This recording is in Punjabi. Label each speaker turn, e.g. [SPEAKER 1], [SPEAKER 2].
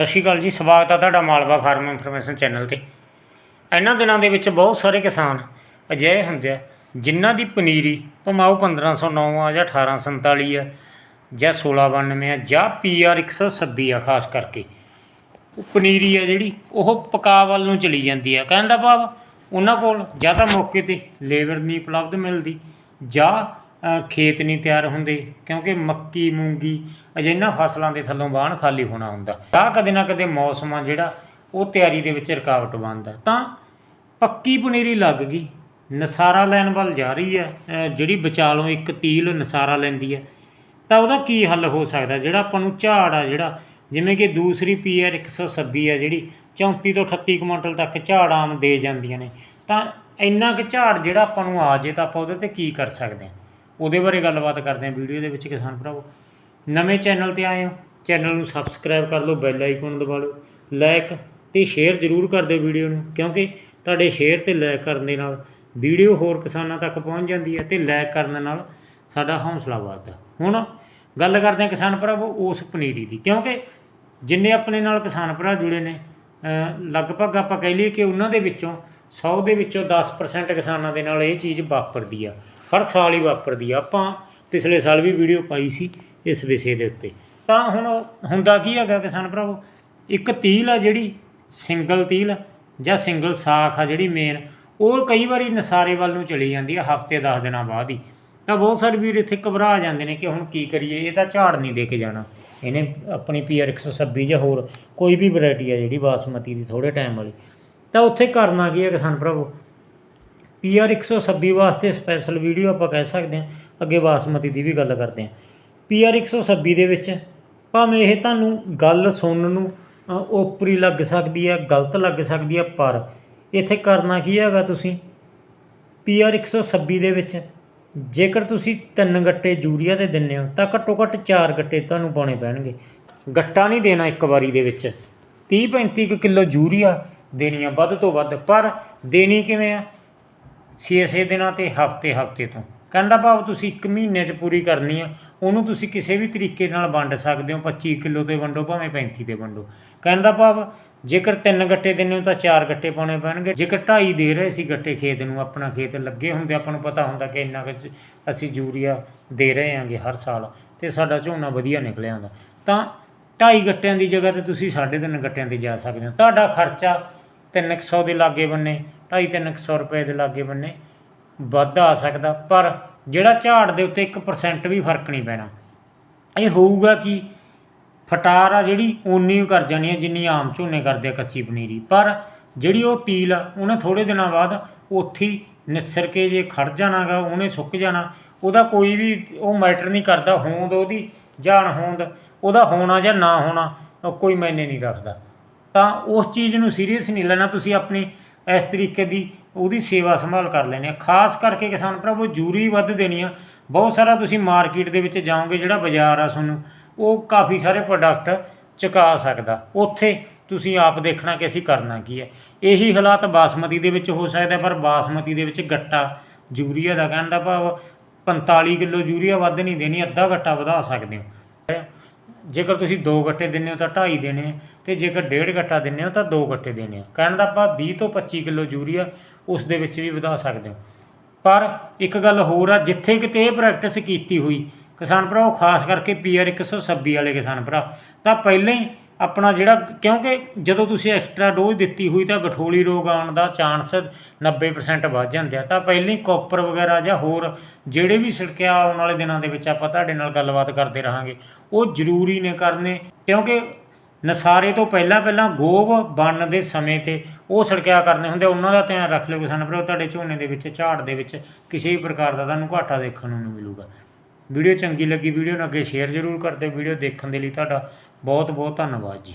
[SPEAKER 1] ਸਤਿ ਸ਼੍ਰੀ ਅਕਾਲ ਜੀ, ਸਵਾਗਤ ਆ ਤੁਹਾਡਾ ਮਾਲਵਾ ਫਾਰਮ ਇਨਫੋਰਮੇਸ਼ਨ ਚੈਨਲ ਤੇ। ਇਹਨਾਂ ਦਿਨਾਂ ਦੇ ਵਿੱਚ ਬਹੁਤ ਸਾਰੇ ਕਿਸਾਨ ਅਜਿਹੇ ਹੁੰਦੇ ਆ, ਜਿਨ੍ਹਾਂ ਦੀ ਪਨੀਰੀ ਭਾਵੇਂ ਉਹ 1509 ਆ ਜਾਂ 1847 ਆ ਜਾਂ 1692 ਆ ਜਾਂ ਪੀਆਰ 126 ਆ ਖਾਸ ਕਰਕੇ। ਉਹ ਪਨੀਰੀ ਆ ਜਿਹੜੀ, ਉਹ ਪਕਾ ਵੱਲ ਨੂੰ ਚਲੀ ਜਾਂਦੀ ਆ। ਕਹਿੰਦਾ ਭਾਵ, ਉਹਨਾਂ ਕੋਲ ਜਾਂ ਤਾਂ ਮੌਕੇ ਤੇ ਲੇਬਰ ਨਹੀਂ ਉਪਲਬਧ ਮਿਲਦੀ ਜਾਂ ਖੇਤ ਨਹੀਂ ਤਿਆਰ ਹੁੰਦੇ, ਕਿਉਂਕਿ ਮੱਕੀ, ਮੂੰਗੀ ਅਜਿਹੀਆਂ ਫਸਲਾਂ ਦੇ ਥੱਲੋਂ ਬਾਹਣ ਖਾਲੀ ਹੋਣਾ ਹੁੰਦਾ। ਤਾਂ ਕਦੇ ਨਾ ਕਦੇ ਮੌਸਮ ਆ ਜਿਹੜਾ, ਉਹ ਤਿਆਰੀ ਦੇ ਵਿੱਚ ਰੁਕਾਵਟ ਬਣਦਾ। ਤਾਂ ਪੱਕੀ ਪਨੀਰੀ ਲੱਗ ਗਈ, ਨਸਾਰਾ ਲੈਣ ਵੱਲ ਜਾ ਰਹੀ ਹੈ ਜਿਹੜੀ ਵਿਚਾਲੋਂ ਇੱਕ ਤੀਲ ਨਸਾਰਾ ਲੈਂਦੀ ਹੈ। ਤਾਂ ਉਹਦਾ ਕੀ ਹੱਲ ਹੋ ਸਕਦਾ? ਜਿਹੜਾ ਆਪਾਂ ਨੂੰ ਝਾੜ ਆ ਜਿਹੜਾ, ਜਿਵੇਂ ਕਿ ਦੂਸਰੀ ਪੀਆਰ 126 ਆ ਜਿਹੜੀ 34 ਤੋਂ 38 ਕੁਇੰਟਲ ਤੱਕ ਝਾੜ ਆਮ ਦੇ ਜਾਂਦੀਆਂ ਨੇ। ਤਾਂ ਇੰਨਾ ਕੁ ਝਾੜ ਜਿਹੜਾ ਆਪਾਂ ਨੂੰ ਆ ਜੇ ਤਾਂ ਆਪਾਂ ਉਹਦੇ ਤੇ ਕੀ ਕਰ ਸਕਦੇ ਹਾਂ? ਉਹਦੇ ਬਾਰੇ ਗੱਲਬਾਤ ਕਰਦੇ ਹਾਂ ਵੀਡੀਓ ਦੇ ਵਿੱਚ ਕਿਸਾਨ ਭਰਾਵੋ। ਨਵੇਂ ਚੈਨਲ ਤੇ ਆਏ ਹੋ, ਚੈਨਲ ਨੂੰ ਸਬਸਕ੍ਰਾਈਬ ਕਰ ਲਓ, ਬੈਲ ਆਈਕਨ ਦਬਾ ਲਓ। ਲਾਈਕ ਤੇ ਸ਼ੇਅਰ ਜ਼ਰੂਰ ਕਰ ਦਿਓ ਵੀਡੀਓ ਨੂੰ, ਕਿਉਂਕਿ ਤੁਹਾਡੇ ਸ਼ੇਅਰ ਤੇ ਲਾਈਕ ਕਰਨ ਦੇ ਨਾਲ ਵੀਡੀਓ ਹੋਰ ਕਿਸਾਨਾਂ ਤੱਕ ਪਹੁੰਚ ਜਾਂਦੀ ਹੈ ਤੇ ਲਾਈਕ ਕਰਨ ਨਾਲ ਸਾਡਾ ਹੌਸਲਾ ਵੱਧਦਾ। ਹੁਣ ਗੱਲ ਕਰਦੇ ਹਾਂ ਕਿਸਾਨ ਭਰਾਵੋ, ਉਸ ਪਨੀਰੀ ਦੀ, ਕਿਉਂਕਿ ਜਿੰਨੇ ਆਪਣੇ ਨਾਲ ਕਿਸਾਨ ਭਰਾ ਜੁੜੇ ਨੇ ਲਗਭਗ ਆਪਾਂ ਕਹਿ ਲਈਏ ਕਿ ਉਹਨਾਂ ਦੇ ਵਿੱਚੋਂ 100 ਦੇ ਵਿੱਚੋਂ 10% ਕਿਸਾਨਾਂ ਦੇ ਨਾਲ ਇਹ ਚੀਜ਼ ਵਾਪਰਦੀ ਆ। ਹਰ ਸਾਲ ਹੀ ਵਾਪਰਦੀ ਆ। ਆਪਾਂ ਪਿਛਲੇ ਸਾਲ ਵੀ ਵੀਡੀਓ ਪਾਈ ਸੀ ਇਸ ਵਿਸ਼ੇ ਦੇ ਉੱਤੇ। ਤਾਂ ਹੁਣ ਹੁੰਦਾ ਕੀ ਹੈਗਾ ਕਿਸਾਨ ਭਰਾਵੋ? ਇੱਕ ਤੀਲ ਆ ਜਿਹੜੀ, ਸਿੰਗਲ ਤੀਲ ਜਾਂ ਸਿੰਗਲ ਸਾਖ ਆ ਜਿਹੜੀ ਮੇਨ ਉਹ ਕਈ ਵਾਰੀ ਨਸਾਰੇ ਵੱਲ ਨੂੰ ਚਲੀ ਜਾਂਦੀ ਆ ਹਫ਼ਤੇ 10 ਦਿਨਾਂ ਬਾਅਦ ਹੀ। ਤਾਂ ਬਹੁਤ ਸਾਰੇ ਵੀਰ ਇੱਥੇ ਘਬਰਾ ਜਾਂਦੇ ਨੇ ਕਿ ਹੁਣ ਕੀ ਕਰੀਏ, ਇਹ ਤਾਂ ਝਾੜ ਨਹੀਂ ਦੇ ਕੇ ਜਾਣਾ। ਇਹਨੇ ਆਪਣੀ ਪੀਆਰ 126 ਜਾਂ ਹੋਰ ਕੋਈ ਵੀ ਵੈਰਾਈਟੀ ਆ ਜਿਹੜੀ ਬਾਸਮਤੀ ਦੀ ਥੋੜੇ ਟਾਈਮ ਵਾਲੀ। ਤਾਂ ਉੱਥੇ ਕਰਨਾ ਕੀ ਹੈ ਕਿਸਾਨ ਭਰਾਵੋ? ਪੀਆਰ 126 ਵਾਸਤੇ ਸਪੈਸ਼ਲ ਵੀਡੀਓ ਆਪਾਂ ਕਹਿ ਸਕਦੇ ਹਾਂ, ਅੱਗੇ ਬਾਸਮਤੀ ਦੀ ਵੀ ਗੱਲ ਕਰਦੇ ਹਾਂ। ਪੀਆਰ 126 ਦੇ ਵਿੱਚ ਭਾਵੇਂ ਇਹ ਤੁਹਾਨੂੰ ਗੱਲ ਸੁਣਨ ਨੂੰ ਓਪਰੀ ਲੱਗ ਸਕਦੀ ਹੈ, ਗਲਤ ਲੱਗ ਸਕਦੀ ਹੈ, ਪਰ ਇੱਥੇ ਕਰਨਾ ਕੀ ਹੈਗਾ ਤੁਸੀਂ? ਪੀਆਰ 126 ਦੇ ਵਿੱਚ ਜੇਕਰ ਤੁਸੀਂ ਤਿੰਨ ਗੱਟੇ ਯੂਰੀਆ ਦੇ ਦਿੰਦੇ ਹੋ, ਤਾਂ ਘੱਟੋ ਘੱਟ ਚਾਰ ਗੱਟੇ ਤੁਹਾਨੂੰ ਪਾਉਣੇ ਪੈਣਗੇ। ਗੱਟਾ ਨਹੀਂ ਦੇਣਾ ਇੱਕ ਵਾਰੀ ਦੇ ਵਿੱਚ। 30 35 ਕਿਲੋ ਯੂਰੀਆ ਦੇਣੀ ਆ ਵੱਧ ਤੋਂ ਵੱਧ, ਪਰ ਦੇਣੀ ਕਿਵੇਂ ਆ? 6-6 ਦਿਨਾਂ ਤੇ ਹਫ਼ਤੇ ਹਫ਼ਤੇ ਤੋਂ। ਕਹਿੰਦਾ ਭਾਵ ਤੁਸੀਂ 1 ਮਹੀਨੇ 'ਚ ਪੂਰੀ ਕਰਨੀ ਆ, ਉਹਨੂੰ ਤੁਸੀਂ ਕਿਸੇ ਵੀ ਤਰੀਕੇ ਨਾਲ ਵੰਡ ਸਕਦੇ ਹੋ 25 ਕਿਲੋ ਤੇ ਵੰਡੋ, ਭਾਵੇਂ 35 ਤੇ ਵੰਡੋ। ਕਹਿੰਦਾ ਭਾਵ ਜੇਕਰ ਤਿੰਨ ਗੱਟੇ ਦਿੰਦੇ ਹੋ ਤਾਂ ਚਾਰ ਗੱਟੇ ਪਾਉਣੇ ਪੈਣਗੇ। ਜੇਕਰ ਢਾਈ ਦੇ ਰਹੇ ਸੀ ਗੱਟੇ ਖੇਤ ਨੂੰ, ਆਪਣਾ ਖੇਤ ਲੱਗੇ ਹੁੰਦੇ, ਆਪਾਂ ਨੂੰ ਪਤਾ ਹੁੰਦਾ ਕਿ ਇੰਨਾ ਕੁ ਅਸੀਂ ਯੂਰੀਆ ਦੇ ਰਹੇ ਹਾਂਗੇ ਹਰ ਸਾਲ ਤੇ ਸਾਡਾ ਝੋਨਾ ਵਧੀਆ ਨਿਕਲਿਆ ਹੁੰਦਾ। ਤਾਂ ਢਾਈ ਗੱਟਿਆਂ ਦੀ ਜਗ੍ਹਾ ਤੇ ਤੁਸੀਂ ਸਾਢੇ ਤਿੰਨ ਗੱਟਿਆਂ ਤੇ ਜਾ ਸਕਦੇ ਹੋ। ਤੁਹਾਡਾ ਖਰਚਾ 300 ਦੇ ਲਾਗੇ ਬੰਨੇ 2.5-300 ਰੁਪਏ ਦੇ ਲਾਗੇ ਬੰਨੇ ਵੱਧ ਆ ਸਕਦਾ, ਪਰ ਜਿਹੜਾ ਝਾੜ ਦੇ ਉੱਤੇ 1% ਵੀ ਫ਼ਰਕ ਨਹੀਂ ਪੈਣਾ। ਇਹ ਹੋਊਗਾ ਕਿ ਫਟਾਰ ਆ ਜਿਹੜੀ, ਓਨੀ ਹੀ ਕਰ ਜਾਣੀ ਹੈ ਜਿੰਨੀ ਆਮ ਝੋਨੇ ਕਰਦੇ ਆ ਕੱਚੀ ਪਨੀਰੀ। ਪਰ ਜਿਹੜੀ ਉਹ ਤੀਲ ਆ, ਉਹਨੇ ਥੋੜੇ ਦਿਨਾਂ ਬਾਅਦ ਉੱਥੇ ਨਿਸਰ ਕੇ ਜੇ ਖੜ ਜਾਣਾਗਾ, ਉਹਨੇ ਸੁੱਕ ਜਾਣਾ, ਉਹਦਾ ਕੋਈ ਵੀ ਉਹ ਮੈਟਰ ਨਹੀਂ ਕਰਦਾ, ਹੋਂਦ ਉਹਦੀ, ਜਾਣ ਹੋਂਦ, ਉਹਦਾ ਹੋਣਾ ਜਾਂ ਨਾ ਹੋਣਾ ਕੋਈ ਮਾਇਨੇ ਨਹੀਂ ਰੱਖਦਾ। ਤਾਂ ਉਸ ਚੀਜ਼ ਨੂੰ ਸੀਰੀਅਸ ਨਹੀਂ ਲੈਣਾ ਤੁਸੀਂ ਆਪਣੀ ਇਸ ਤਰੀਕੇ ਦੀ ਉਹਦੀ ਸੇਵਾ ਸੰਭਾਲ ਕਰ ਲੈਣੀ ਆ। ਖਾਸ ਕਰਕੇ ਕਿਸਾਨ ਭਰਾਵੋ, ਜੂਰੀ ਵੱਧ ਦੇਣੀ ਆ। ਬਹੁਤ ਸਾਰਾ ਤੁਸੀਂ ਮਾਰਕੀਟ ਦੇ ਵਿੱਚ ਜਾਓਗੇ, ਜਿਹੜਾ ਬਾਜ਼ਾਰ ਆ ਤੁਹਾਨੂੰ, ਉਹ ਕਾਫੀ ਸਾਰੇ ਪ੍ਰੋਡਕਟ ਚੁਕਾ ਸਕਦਾ। ਉੱਥੇ ਤੁਸੀਂ ਆਪ ਦੇਖਣਾ ਕਿ ਅਸੀਂ ਕਰਨਾ ਕੀ ਹੈ ਇਹੀ ਹਾਲਾਤ ਬਾਸਮਤੀ ਦੇ ਵਿੱਚ ਹੋ ਸਕਦਾ, ਪਰ ਬਾਸਮਤੀ ਦੇ ਵਿੱਚ ਗੱਟਾ ਯੂਰੀਆ ਦਾ ਕਹਿਣ ਦਾ ਭਾਵ 45 ਕਿਲੋ ਯੂਰੀਆ ਵੱਧ ਨਹੀਂ ਦੇਣੀ, ਅੱਧਾ ਗੱਟਾ ਵਧਾ ਸਕਦੇ ਹੋ। ਜੇਕਰ ਤੁਸੀਂ ਦੋ ਗੱਟੇ ਦਿੰਦੇ ਹੋ ਤਾਂ ਢਾਈ ਦੇਣੇ ਆ, ਤੇ ਜੇਕਰ ਡੇਢ ਗੱਟਾ ਦਿੰਦੇ ਹੋ ਤਾਂ ਦੋ ਗੱਟੇ ਦੇਣੇ ਆ। ਕਹਿਣ ਦਾ ਆਪਾਂ 20 ਤੋਂ 25 ਕਿਲੋ ਯੂਰੀਆ ਉਸ ਦੇ ਵਿੱਚ ਵੀ ਵਧਾ ਸਕਦੇ ਹੋ। ਪਰ ਇੱਕ ਗੱਲ ਹੋਰ ਆ, ਜਿੱਥੇ ਕਿਤੇ ਇਹ ਪ੍ਰੈਕਟਿਸ ਕੀਤੀ ਹੋਈ, ਕਿਸਾਨ ਭਰਾਓ ਖਾਸ ਕਰਕੇ ਪੀਆਰ 126 ਵਾਲੇ ਕਿਸਾਨ ਭਰਾ, ਤਾਂ ਪਹਿਲਾਂ ਹੀ ਆਪਣਾ ਜਿਹੜਾ, ਕਿਉਂਕਿ ਜਦੋਂ ਤੁਸੀਂ ਐਕਸਟਰਾ ਡੋਜ਼ ਦਿੱਤੀ ਹੋਈ ਤਾਂ ਗਠੋਲੀ ਰੋਗ ਆਉਣ ਦਾ ਚਾਂਸ 90% ਵੱਧ ਜਾਂਦੇ ਆ। ਤਾਂ ਪਹਿਲਾਂ ਹੀ ਕਾਪਰ ਵਗੈਰਾ ਜਾਂ ਹੋਰ ਜਿਹੜੇ ਵੀ ਛਿੜਕਿਆ ਆਉਣ ਵਾਲੇ ਦਿਨਾਂ ਦੇ ਵਿੱਚ ਆਪਾਂ ਤੁਹਾਡੇ ਨਾਲ ਗੱਲਬਾਤ ਕਰਦੇ ਰਹਾਂਗੇ, ਉਹ ਜ਼ਰੂਰੀ ਨੇ ਕਰਨੇ, ਕਿਉਂਕਿ ਨਸਾਰੇ ਤੋਂ ਪਹਿਲਾਂ ਪਹਿਲਾਂ ਗੋਬ ਬਣਨ ਦੇ ਸਮੇਂ ਤੇ ਉਹ ਛਿੜਕਿਆ ਕਰਨੇ ਹੁੰਦੇ ਉਹਨਾਂ ਦਾ ਧਿਆਨ ਰੱਖ ਲਿਓ ਕਿਸਾਨ ਭਰਾਓ, ਤੁਹਾਡੇ ਝੋਨੇ ਦੇ ਵਿੱਚ, ਝਾੜ ਦੇ ਵਿੱਚ ਕਿਸੇ ਵੀ ਪ੍ਰਕਾਰ ਦਾ ਤੁਹਾਨੂੰ ਘਾਟਾ ਦੇਖਣ ਨੂੰ ਨਹੀਂ ਮਿਲੂਗਾ। ਵੀਡੀਓ ਚੰਗੀ ਲੱਗੀ ਵੀਡੀਓ ਨੂੰ ਅੱਗੇ ਸ਼ੇਅਰ ਜ਼ਰੂਰ ਕਰ ਦਿਓ। ਵੀਡੀਓ ਦੇਖਣ ਦੇ ਲਈ ਤੁਹਾਡਾ ਬਹੁਤ ਬਹੁਤ ਧੰਨਵਾਦ ਜੀ।